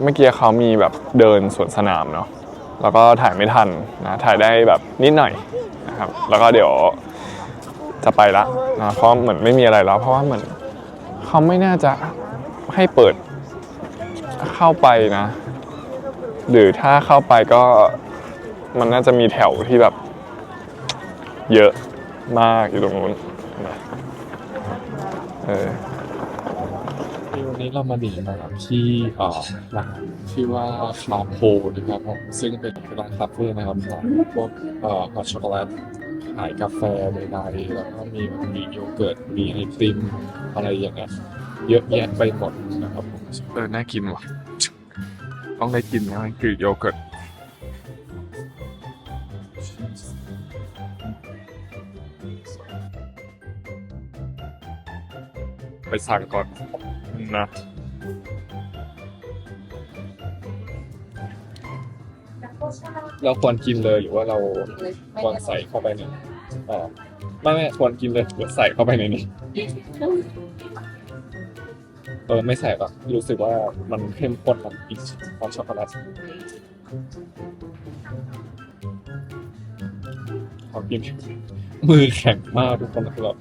เมื่อกี้เขามีแบบเดินสวนสนามเนาะแล้วก็ถ่ายไม่ทันนะถ่ายได้แบบนิดหน่อยนะครับ แล้วก็เดี๋ยวจะไปละนะเพราะเหมือนไม่มีอะไรแล้ว เพราะว่าเหมือนเขาไม่น่าจะให้เปิดเข้าไปนะ หรือถ้าเข้าไปก็มันน่าจะมีแถวที่แบบ เยอะมากอยู่ตรงนู้นนะเออ นี้เรามาดีมาที่อ่อร้านชื่ว่าคาโพนะครับผมซึ่งเป็นร้านคาเฟ่นะครับขายพวกเอ่อฮอตช็อกโกแลตขายกาแฟใดๆแล้วก็มีมีโยเกิร์ตมีไอติมอะไรอย่างเงี้ยเยอะแยะไปหมดนะครับผมเออน่ากินว่ะต้องได้กินนะมันคือโยเกิร์ตไปสั่งก่อน นะเราควรกินเลยหรือว่าเราควรใส่เข้าไปในอ่อไม่ไม่ควรกินเลยหรือใส่เข้าไปในนี้เออไม่ใส่ปะรู้สึกว่ามันเข้มข้นมันอีกฮอตช็อกโกแลตขอกินมือแข็งมากทุกคนครับ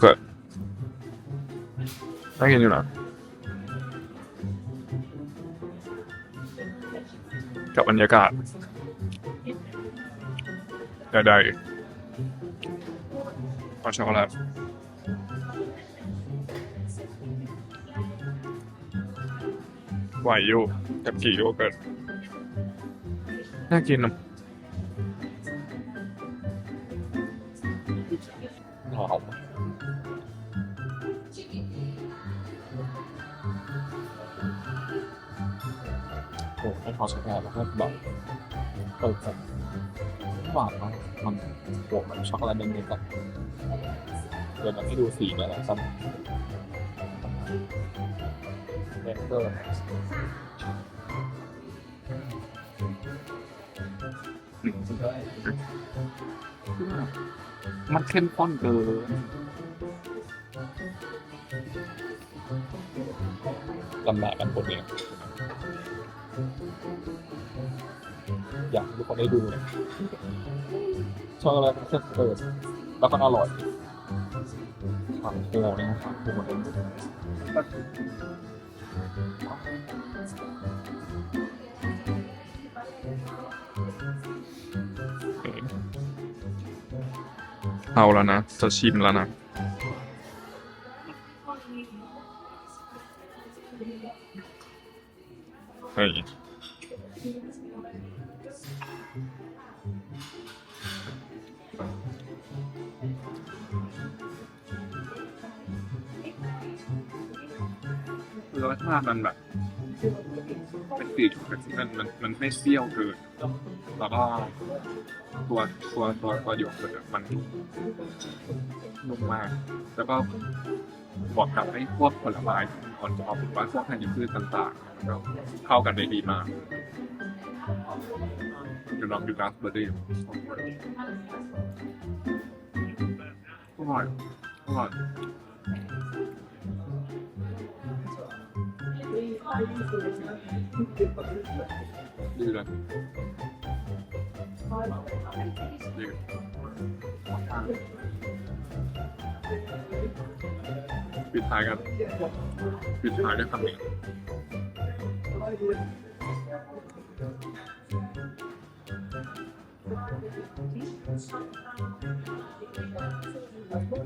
เกิร์ตน่ากินอยู่นะกับบรรยากาศได้ได้ขอช็อกโกแลต ไหวอยู่กับกี่โยเกิร์ตน่ากินนะหอมโอ้ให้ขอช็อกโกแล้วก็แบบเปิดแบบหวานมากมันบวกแบบช็อกโกแลตเน้นๆแบบเดี๋ยวมันให้ดูสีมาแล้วซ้ำเบ กอร์มันเข้มข้นเกินลำบากกันคนเองอยากทุกคนได้ดูเลยช็อกโกแลตมันเข้มเกินแล้วก็อร่อยความโคเนี่ยนะครับโคเอง เอาแล้วนะจะชิมแล้วนะ เฮ้ย มันแบบเป็นสีช็อกมันมันมันไม่เปรี้ยวเกินแล้วก็ตัวตัวตัวตัวหยกเกิร์ตมันนุ่มมาก แล้วก็บวกกับไอ้พวกผลไม้อ่อนๆหรือว่าพวกธัญพืชต่างๆแล้วเข้ากันได้ดีมากเดี๋ยวลองดูราสเบอร์รี่อร่อยอร่อย ดีเลยดีปิดท้ายกันปิดท้ายด้วยคำนี้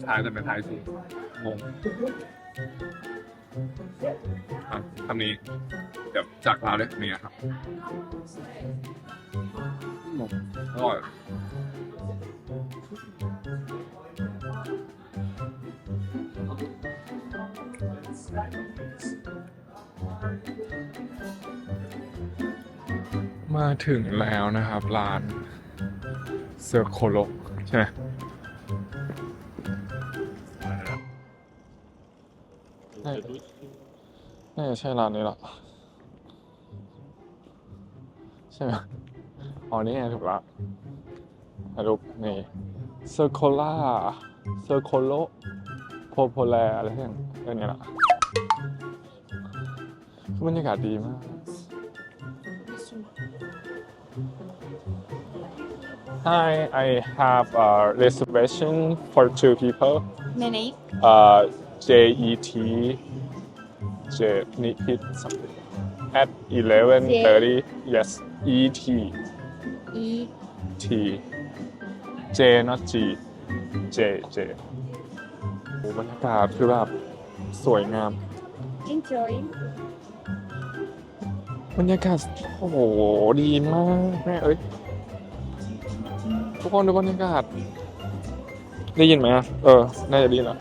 ท้ายแต่เป็นท้ายสิงง อะคำนี้เดี๋ยวจากลาวด้วยนี้ครับอร่อยมาถึงแล้วนะครับ ร้านเซอร์โคโลใช่ไหม จะใช่ร้านนี้หรอใช่ไหมอ๋อนี่ไงถูกละถ่ายรูปนี่เซอร์โคล่าเซอร์โคโลโพโพแลอะไรที่อย่างเรื่องนี้ละคือบรรยากาศดีมาก Hi, I have a reservation for two people. Many. Uh, J E T J Nikit something at eleven thirty. Yes, E T E. T J not G J J โอ้บรรยากาศคือแบบสวยงาม Enjoy. บรรยากาศโอ้โหดีมากแม่เอ้ยทุกคนดูบรรยากาศ ได้ยินไหมอะเออ น่าจะดีแล้ว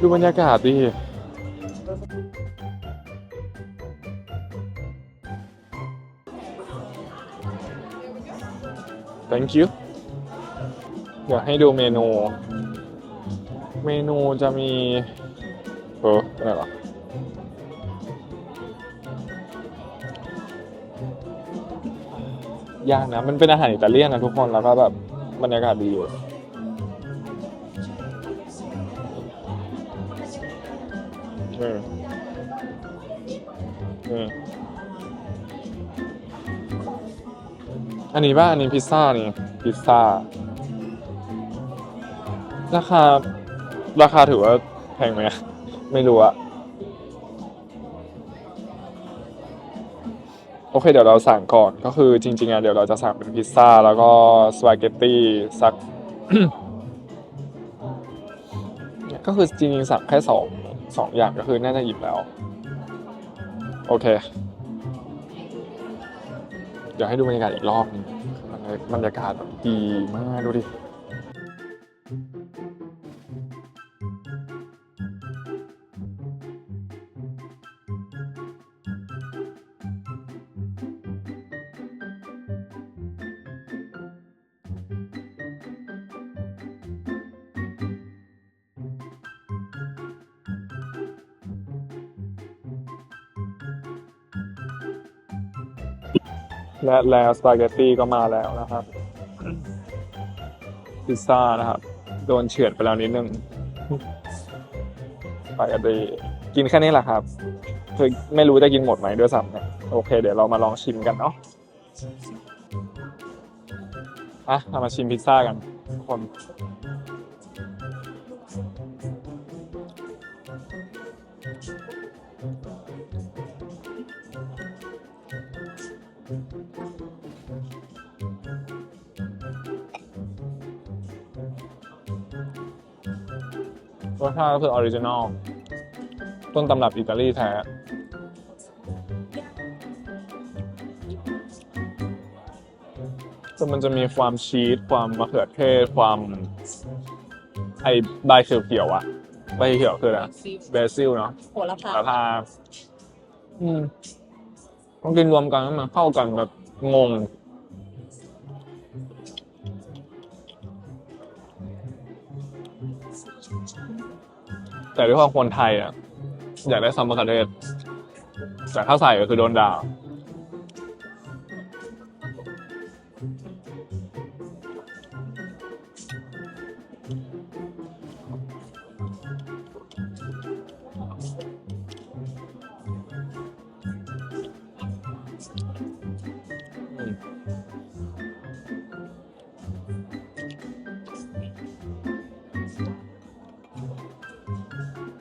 ดูบรรยากาศดิ thank you เดี๋ยวให้ดูเมนู เมนูจะมี เอออะไรวะยากนะ มันเป็นอาหารอิตาเลียนนะทุกคน แล้วก็แบบบรรยากาศดีอยู่ อันนี้ป่ะอันนี้พิซซ่านี่พิซซ่า ราคา ราคาถือว่าแพงไหมไม่รู้อะโอเคเดี๋ยวเราสั่งก่อนก็คือจริงๆอะเดี๋ยวเราจะสั่งเป็นพิซซ่าแล้วก็สปาเกตตี้สักก็คือจริงๆสั่งแค่สองสองอย่างก็คือน่าจะหยิบแล้ว โอเค เดี๋ยวให้ดูบรรยากาศอีกรอบหนึงบรรยากาศแบบดีมากดูดิ และแล้วสปาเกตตี้ก็มาแล้วนะครับ พิซซ่านะครับ โดนเฉือนไปแล้วนิดนึงสปาเกตตี้กินแค่นี้แหละครับคือไม่รู้จะกินหมดไหมด้วยซ้ำเนี่ยโอเค เดี๋ยวเรามาลองชิมกันเนาะอะเรามาชิมพิซซ่ากันคน ชาติก็คือออริจินอลต้นตำรับอิตาลีแท้แต่มันจะมีความชีสความมะเขือเทศ ความไอใบเขียวๆอะใบเขียวคืออะไรเบซิลเนาะโหระพาสาพาอืมต้องกินรวมกันแล้วมันเข้ากันแบบงง แต่ด้วยความคนไทยอะอยากได้ซัมมะเขือเทศแต่ถ้าใส่ก็คือโดนด่า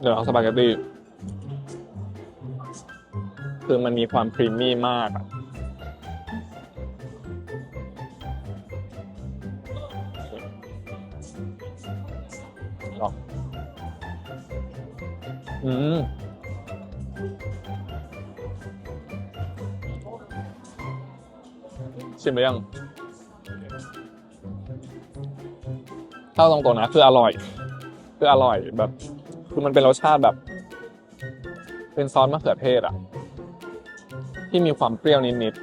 ดี๋ยวเอาสปาเกตตี้คือมันมีความครีมมี่มากอะลองอืมชิมไปยังถ้าตรงๆนะคืออร่อย คืออร่อยแบบ คือมันเป็นรสชาติแบบ เป็นซอสมะเขือเทศอะที่มีความเปรี้ยวนิด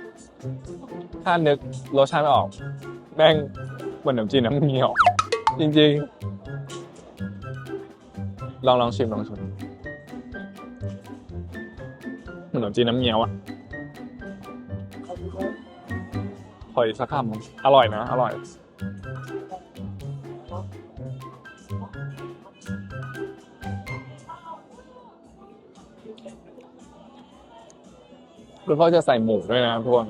ๆถ้านึกรสชาติไม่ออก แม่งเหมือนขนมจีนน้ำเงี้ยว จริงๆ ลองลองชิมลองชิมเหมือนขนมจีนน้ำเงี้ยวอะขออีกสักคำอร่อยนะ อร่อย คือเขาจะใส่หมูด้วยนะทุกคน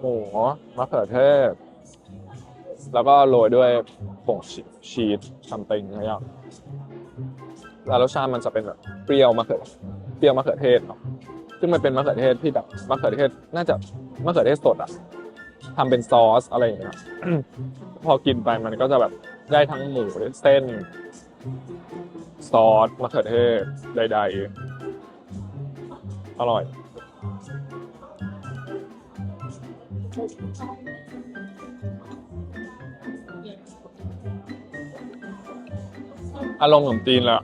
หมูมะเขือเทศ แล้วก็โรยด้วยผงชีชีสซัมติงอะไรอย่างแล้วรสชาติมันจะเป็นแบบเปรี้ยวมะเขือเปรี้ยวมะเขือเทศเนาะซึ่งมันเป็นมะเขือเทศที่แบบมะเขือเทศ น่าจะมะเขือเทศสดอะทำเป็นซอสอะไรอย่างเงี้ยพอกินไปมันก็จะแบบได้ทั้งหมูเส้น ซอสมะเขือเทศใดๆอร่อย อารมณ์ขนมจีนแหละ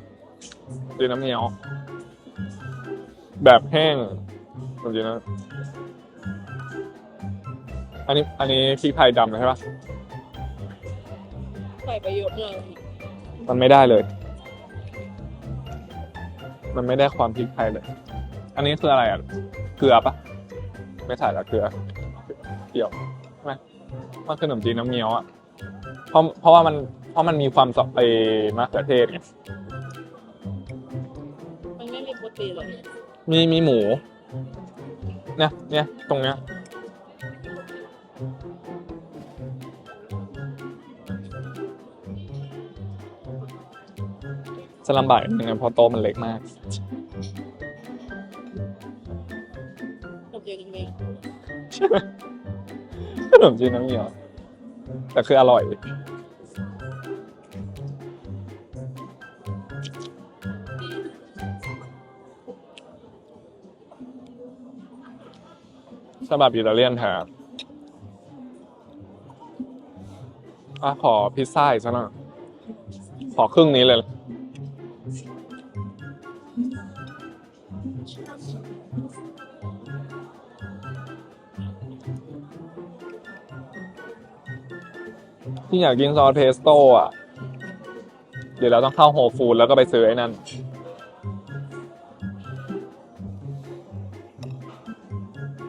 จีนน้ำเงี้ยวแบบแห้งขนมจีนนะอันนี้ อันนี้พริกไทยดำเลยใช่ปะใส่ไปเยอะเลยมันไม่ได้เลย มันไม่ได้ความพริกไทยเลย อันนี้คืออะไรอะ เกลือปะไม่ใส่ละเกลือ เกี่ยวใช่ไหมมันคือขนมจีนน้ำเงี้ยวอะเพราะเพราะว่ามันเพราะมันมีความสอไปมะเขือเทศไงมันไม่มีโปรตีนเลยมีมีหมูเนี่ยเนี่ยตรงเนี้ยจะลำบากนิดนึงนะเพราะโต๊ะมันเล็กมากขนมจีนจริงใช่ไหมข นมจีนน้ำเงี้ยวแต่คืออร่อยฉบับอิตาเลียนแท้อะขอพิซซ่าอีกสักหน่อยขอครึ่งนี้เลย ที่อยากกินซอสเพสโต้อะเดี๋ยวเราต้องเข้าโฮฟูดแล้วก็ไปซื้อไอ้นั่นๆ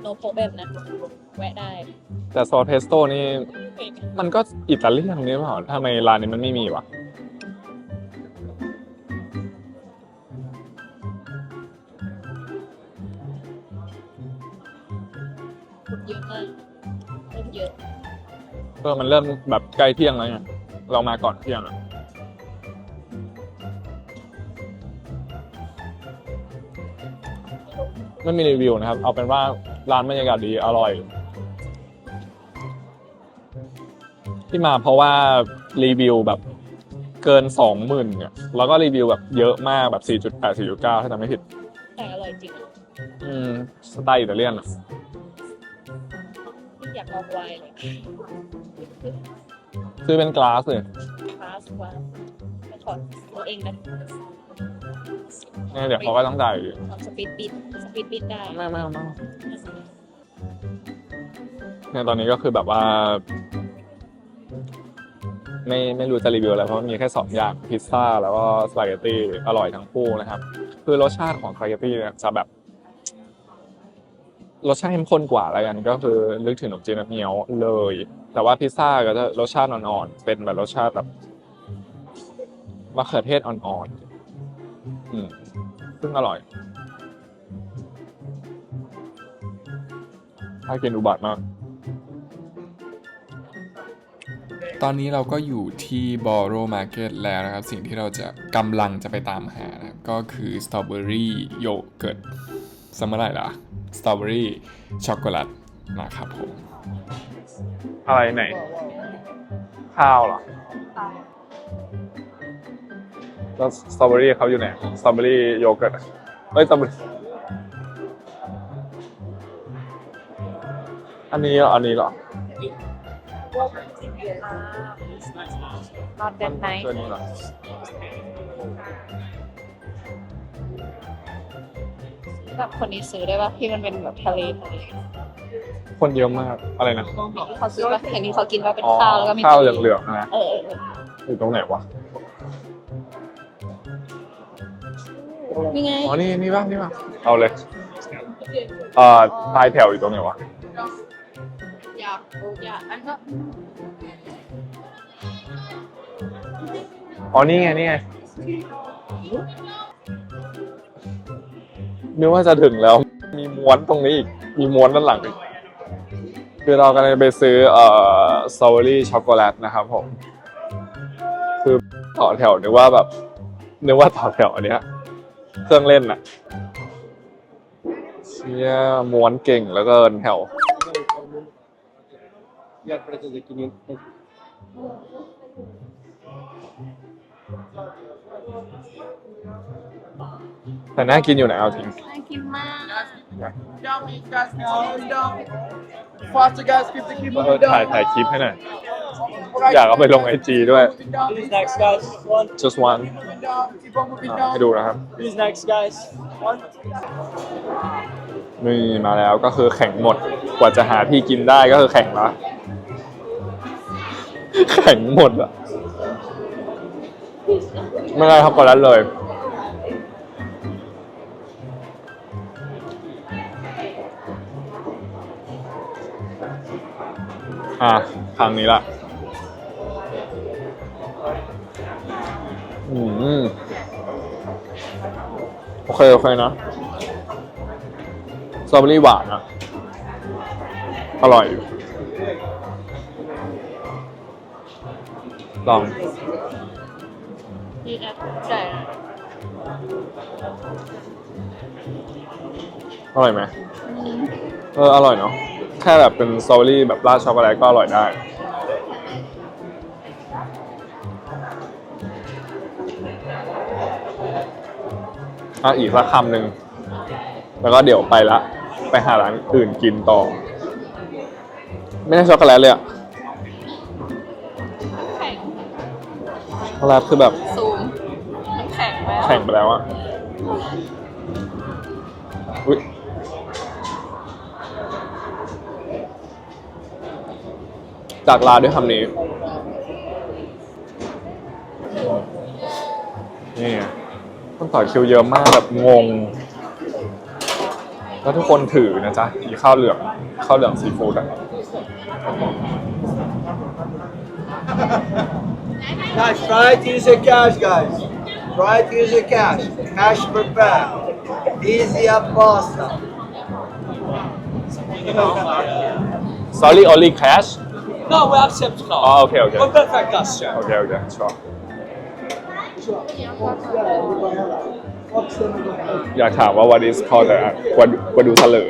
โนโปะแบบนะแวะได้แต่ซอสเพสโต้นี่ มันก็อิตาเลียนนี่เปล่าทำไมร้านนี้มันไม่มีวะ เออมันเริ่มแบบใกล้เที่ยงแล้วไงเรามาก่อนเที่ยงอะไม่มีรีวิวนะครับ เอาเป็นว่าร้านบรรยากาศดีอร่อย ที่มาเพราะว่ารีวิวแบบเกินสองหมื่นเนี่ยแล้วก็รีวิวแบบเยอะมากแบบ4.8 4.9ถ้าจำไม่ผิด แต่อร่อยจริงอืมสไตล์อิตาเลียนอะอยากลองไวน์เลย ซื้อเป็นกลาสเลยคลาสว่าไปขอตัวเองนะเนี่ยเดี๋ยวเขาก็ต้องจ่ายอยู่ทำสปีดบิดสปีดบิดได้ไม่ไม่ไม่เนี่ยตอนนี้ก็คือแบบว่า ไม่ไม่รู้จะรีวิวอะไรเพราะมันมีแค่สองอย่างพิซซ่าแล้วก็สปาเกตตี้อร่อยทั้งคู่นะครับ คือรสชาติของสปาเกตตี้เนี่ยจะแบบ รสชาติเข้มข้นกว่าแล้วกันก็คือนึกถึงขนมจีนน้ำเงี้ยวเลย แต่ว่าพิซซ่าก็จะรสชาติอ่อนๆเป็นแบบรสชาติแบบมะเขือเทศอ่อนๆอืมซึ่งอร่อยถ้ากินอุบัติมากตอนนี้เราก็อยู่ที่บอโรมาร์เก็ตแล้วนะครับ สิ่งที่เราจะกำลังจะไปตามหานะก็คือสตรอเบอรี่โยเกิร์ตสมัยไหร่ล่ะ สตรอเบอรี่ช็อกโกแลตนะครับผมอะไรไหน ข้าวเหรอแล้วสตรอเบอรี่เขาอยู่ไหนสตรอเบอรี่โยเกิร์ตอะเอ้ยสตรอเบอรี่อันนี้เหรออันนี้เหรอ not that nice ตัวนี้เหรอ แบบคนนี้ซื้อได้ป่ะที่มันเป็นแบบทะเลทะเลคนเยอะมากอะไรนะเขาซื้อป่ะเห็นที่เขากินว่าเป็นอ๋อข้าวแล้วก็มีข้าวเหลืองๆนะเออเออเอออยู่ตรงไหนวะนี่ไงอ๋อนี่นี่ป่ะนี่ป่ะเอาเลยเอ่อปลายแถวอยู่ตรงไหนวะอยากอยากอันก็อ๋อนี่ไงนี่ไง นึกว่าจะถึงแล้ว มีม้วนตรงนี้อีก มีม้วนด้านหลังอีก คือเรากำลังจะไปซื้อเอ่อสตรอเบอรี่ช็อกโกแลตนะครับผม คือต่อแถวนึกว่าแบบ นึกว่าต่อแถวอันเนี้ย เครื่องเล่นอะเชี่ยม้วนเก่งแล้วก็เอ็นแถว แต่น่ากินอยู่นะเอาจริง น่ากินมาก Faster guys, keep the keep เออถ่ายถ่ายคลิปให้หน่อย อยากเอาไปลงไอจีด้วย Who's next, guys? One. just one Keep on moving อะให้ดูนะครับ Who's next, guys? One. นี่มาแล้วก็คือแข่งหมด กว่าจะหาที่กินได้ก็คือแข่งละแข่งหมดอะไม่ได้ช็อกโกแลตเลย อะทางนี้ละอืมโอเค โอเคนะสตรอเบอรี่หวานอะอร่อยอยู่ลองดีนะใช่อร่อยไหมเออ อร่อยเนาะ แค่แบบเป็นสตรอเบอรี่แบบราดช็อกโกแลตก็อร่อยได้ อะอีกสักคำหนึ่ง แล้วก็เดี๋ยวไปละ ไปหาร้านอื่นกินต่อ ไม่ได้ช็อกโกแลตเลยอะแข็งช็อกโกแลตคือแบบซูมมันแข็งไหมแข่งไปแล้วอะอุ๊ย จากลาด้วยคำนี้ นี่ไงต้องต่อคิวเยอะมากแบบงง แล้วทุกคนถือนะจ๊ะมีข้าวเหลืองข้าวเหลืองซีฟู้ดอะ Guys, try to use your cash, guys. Try to use your cash. Cash prepare. Easy and faster. sorry only cash No, we accept now. อ๋อโอเคโอเค We're perfect cash. โอเคโอเคชอบอยากถามว่า what is called แต่กว่ากว่าดูเฉลย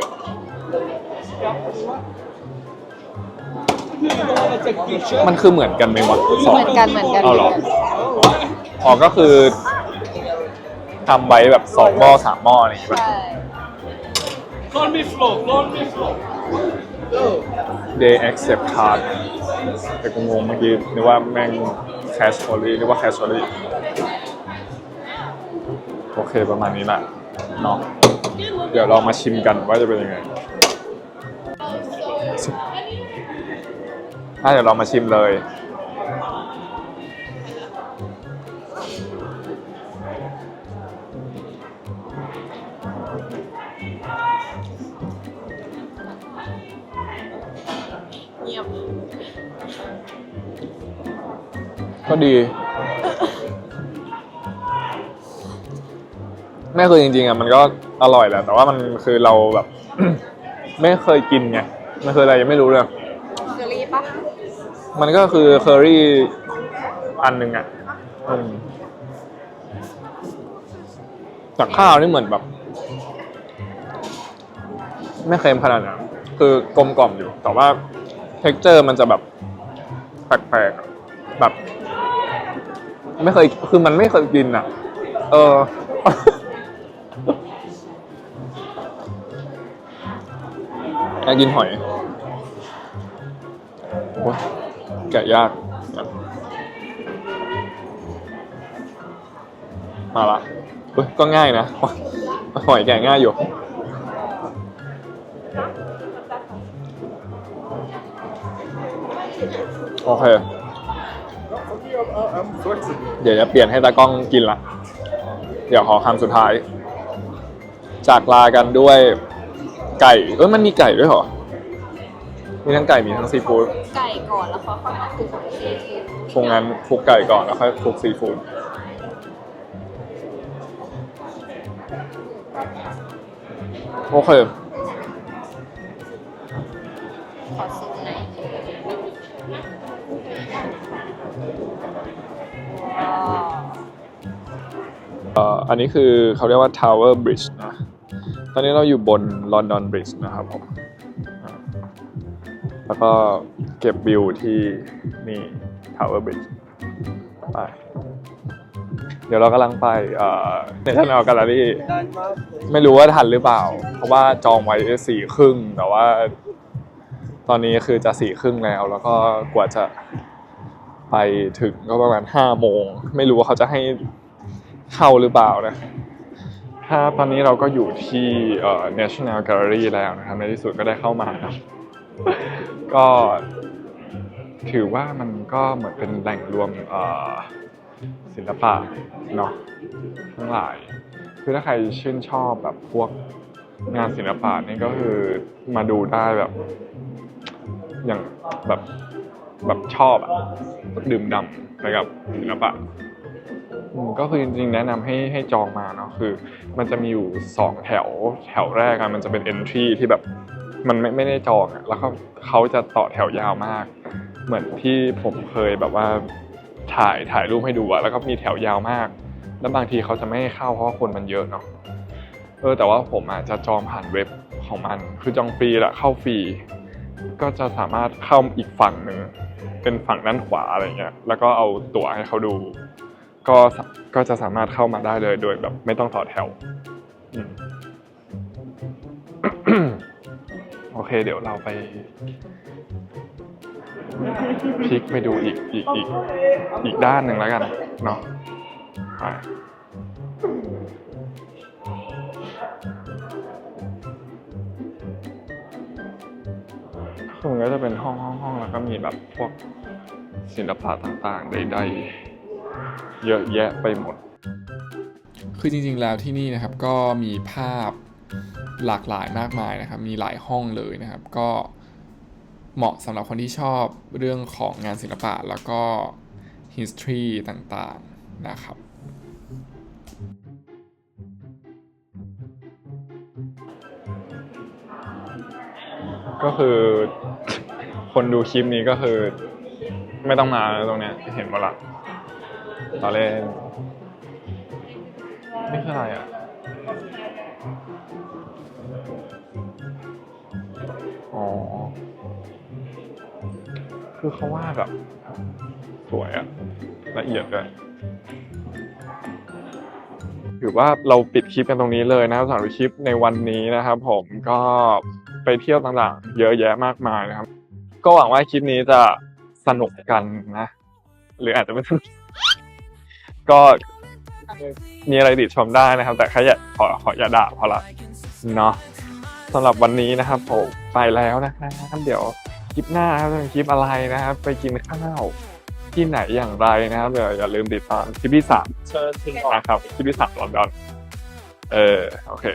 Take picture. มันคือเหมือนกันไหมวะสองเหมือนกันเหมือนกัน เอาเหรอ อ๋อก็คือทำไว้แบบสองหม้อสามหม้ออะไรอย่างเงี้ยป่ะใช่ Call me Flo. Call me Flo. They accept card แต่กูงงเมื่อกี้นึกว่าแม่ง cash only นึกว่า cash only โอเคประมาณนี้แหละเนาะเดี๋ยวเรามาชิมกันว่าจะเป็นยังไงอะเดี๋ยวเรามาชิมเลย ก็ดี แม่คือจริงๆอะมันก็อร่อยแหละ แต่ว่ามันคือเราแบบ ไม่เคยกินไง มันคืออะไรยังไม่รู้เลยเคอรี่ปะมันก็คือเคอรี่อันหนึ่งอะอืมจากข้าวนี่เหมือนแบบ ไม่เค็มขนาดนั้นคือกลมกล่อมอยู่ แต่ว่าเท็กเจอร์มันจะแบบแปลกๆอะแบบ ไม่เคยคือมันไม่เคยกินอะ เออ แกกินหอยโอ้แกะยาก มาละเฮ้ยก็ง่ายนะ หอยแกะง่ายอยู่โอเค เดี๋ยวจะเปลี่ยนให้ตากล้องกินละ เดี๋ยวขอคำสุดท้าย จากลากันด้วยไก่ เอ้ยมันมีไก่ด้วยเหรอ มีทั้งไก่มีทั้งซีฟู้ด ไก่ก่อนแล้วเขาค่อยมาคลุกซีคงงั้นคลุกไก่ก่อนแล้วค่อยคลุกซีฟู้ดโอเคขอซุปหน่อ อันนี้คือเขาเรียกว่า Tower Bridge นะ ตอนนี้เราอยู่บน London Bridge นะครับผม แล้วก็เก็บวิวที่นี่ Tower Bridge ไปเดี๋ยวเรากำลังไปเอ่อ National Gallery ไม่รู้ว่าทันหรือเปล่า เพราะว่าจองไว้สี่ครึ่ง แต่ว่า ตอนนี้คือจะสี่ครึ่งแล้ว แล้วก็กว่าจะไปถึงก็ประมาณห้าโมง ไม่รู้ว่าเขาจะให้ เข้าหรือเปล่านะครับตอนนี้เราก็อยู่ที่เอ่อ National Gallery แล้วนะครับ ในที่สุดก็ได้เข้ามานะก็ ถือว่ามันก็เหมือนเป็นแหล่งรวมเอ่อศิลปะเนาะทั้งหลาย คือถ้าใครชื่นชอบแบบพวกงานศิลปะนี่ก็คือมาดูได้แบบอย่างแบบแบบชอบอะแบบดื่มด่ำไปกับศิลปะอืม ก็คือจริงๆแนะนำให้ให้จองมาเนาะคือ มันจะมีอยู่สองแถวแถวแรกอะมันจะเป็น entry ที่แบบมันไม่ไม่ได้จองอะแล้วก็เขาจะต่อแถวยาวมาก เหมือนที่ผมเคยแบบว่าถ่ายถ่ายรูปให้ดูอะแล้วก็มีแถวยาวมาก แล้วบางทีเขาจะไม่ให้เข้าเพราะว่าคนมันเยอะเนาะเออแต่ว่าผมอะจะจองผ่านเว็บของมัน คือจองฟรีแหละเข้าฟรีก็จะสามารถเข้าอีกฝั่งหนึ่งเป็นฝั่งด้านขวาอะไรเงี้ยแล้วก็เอาตั๋วให้เขาดู ก็ก็จะสามารถเข้ามาได้เลยโดยแบบไม่ต้องต่อแถวโอเค เดี๋ยวเราไปพลิกไปดูอีกอีกอีกอีกด้านหนึ่งแล้วกันเนาะไปคือมันก็จะเป็นห้องห้องห้องแล้วก็มีแบบพวกศิลปะต่างๆใดๆ เยอะแยะไปหมด คือจริงๆแล้วที่นี่นะครับก็มีภาพหลากหลายมากมายนะครับ มีหลายห้องเลยนะครับ ก็เหมาะสำหรับคนที่ชอบเรื่องของงานศิลปะแล้วก็ history ต่างๆนะครับ ก็คือคนดูคลิปนี้ก็คือไม่ต้องมาแล้วตรงเนี้ยเห็นปะล่ะ ตอนเล่นนี่คืออะไรอะอ๋อ คือเขาวาดแบบ สวยอะละเอียดด้วยถือว่าเราปิดคลิปกันตรงนี้เลยนะครับสำหรับคลิปในวันนี้นะครับ ผมก็ไปเที่ยวต่างๆ เยอะแยะมากมายนะครับ ก็หวังว่าคลิปนี้จะสนุกกันนะ หรืออาจจะไม่สนุก ก็มีอะไรติดชมได้นะครับ แต่แค่อย่าขอขออย่าด่าพอละเนาะสำหรับวันนี้นะครับผมไปแล้วนะครับเดี๋ยวคลิปหน้าครับจะเป็นคลิปอะไรนะครับ ไปกินข้าวที่ไหนอย่างไรนะครับเดี๋ยวอย่าลืมติดตามคลิปที่สามเชิญถึงนะครับคลิปที่สามลอนดอนเออโอเค